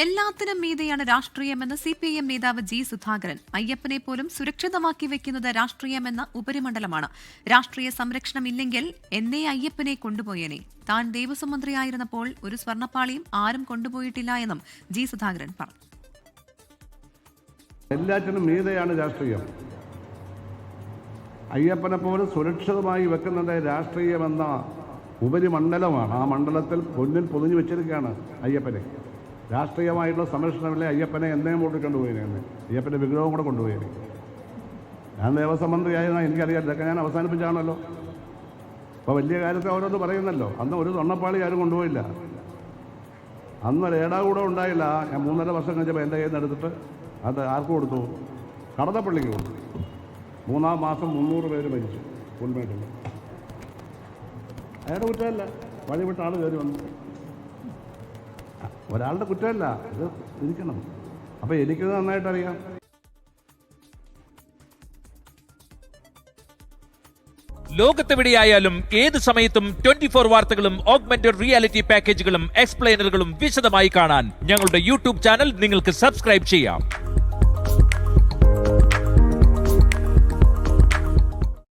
എല്ലാത്തിനും മീതെയാണ് രാഷ്ട്രീയമെന്ന് സി പി ഐ എം നേതാവ് ജി സുധാകരൻ. അയ്യപ്പനെ പോലും സുരക്ഷിതമാക്കി വെക്കുന്നത് രാഷ്ട്രീയമെന്ന ഉപരിമണ്ഡലമാണ്. രാഷ്ട്രീയ സംരക്ഷണമില്ലെങ്കിൽ എന്നേ അയ്യപ്പനെ കൊണ്ടുപോയേനെ. താൻ ദേവസ്വം മന്ത്രിയായിരുന്നപ്പോൾ ഒരു സ്വർണപ്പാളിയും ആരും കൊണ്ടുപോയിട്ടില്ല എന്നും ജി സുധാകരൻ പറഞ്ഞു. എല്ലാറ്റിനും മീതെയാണ് രാഷ്ട്രീയം. അയ്യപ്പനെ പോലും സുരക്ഷിതമായി വെക്കുന്നത് രാഷ്ട്രീയമെന്ന ഉപരിമണ്ഡലമാണ്. ആ മണ്ഡലത്തിൽ പൊന്നിൽ പൊതിഞ്ഞു വെച്ചിരിക്കുകയാണ് അയ്യപ്പനെ. രാഷ്ട്രീയമായിട്ടുള്ള സംരക്ഷണമില്ല അയ്യപ്പനെ എന്നേ കൂട്ടി കൊണ്ടുപോയിനെ. അയ്യപ്പന്റെ വിഗ്രഹവും കൂടെ കൊണ്ടുപോയി ഞാൻ ദേവസ്വം എനിക്കറിയാം. ഇതൊക്കെ ഞാൻ അവസാനിപ്പിച്ചാണല്ലോ. അപ്പോൾ വലിയ കാര്യത്തെ ഓരോന്ന് പറയുന്നല്ലോ. അന്ന് ഒരു തൊണ്ണപ്പാളി ആരും കൊണ്ടുപോയില്ല. അന്ന് രേടാ കൂടെ ഉണ്ടായില്ല. ഞാൻ മൂന്നര വർഷം കഴിഞ്ഞപ്പോൾ എന്റെ കയ്യിൽ നിന്ന് എടുത്തിട്ട് അത് ആർക്ക് കൊടുത്തു? കടന്നപ്പള്ളിക്ക് കൊടുത്തു. മൂന്നാം മാസം മുന്നൂറ് പേര് മരിച്ചു പുൽമേട്ടിൽ അയാളുടെ കുറ്റമല്ല. വഴിവിട്ട ആൾ കയറി വന്നു. ഒരാളുടെ കുറ്റമല്ല ഇത് ഇരിക്കണം. അപ്പോൾ എനിക്കത് നന്നായിട്ടറിയാം ലോകത്തെവിടെയായാലും ഏത് സമയത്തും ട്വന്റി ഫോർ വാർത്തകളും ഓഗ്മെന്റഡ് റിയാലിറ്റി പാക്കേജുകളും എക്സ്പ്ലെയിനറുകളും വിശദമായി കാണാൻ ഞങ്ങളുടെ യൂട്യൂബ് ചാനൽ നിങ്ങൾക്ക് സബ്സ്ക്രൈബ് ചെയ്യാം.